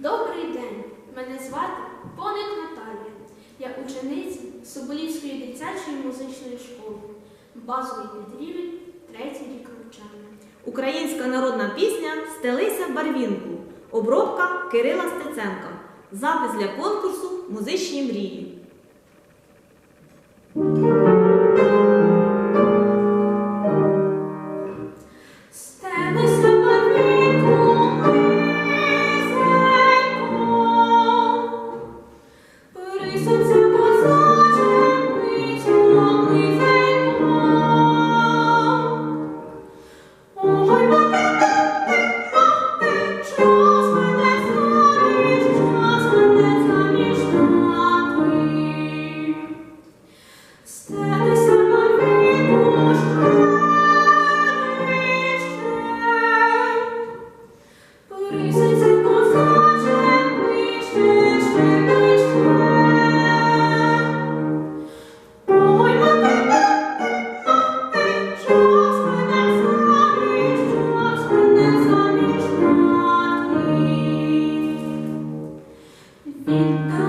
Добрий день! Мене звати Поник Наталія. Я учениця Соболівської дитячої музичної школи, базовий підрівень, третій рік навчання. Українська народна пісня Стелися барвінку. Обробка Кирила Стеценка. Запис для конкурсу Музичні мрії. Reasons Amen.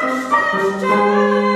Just a.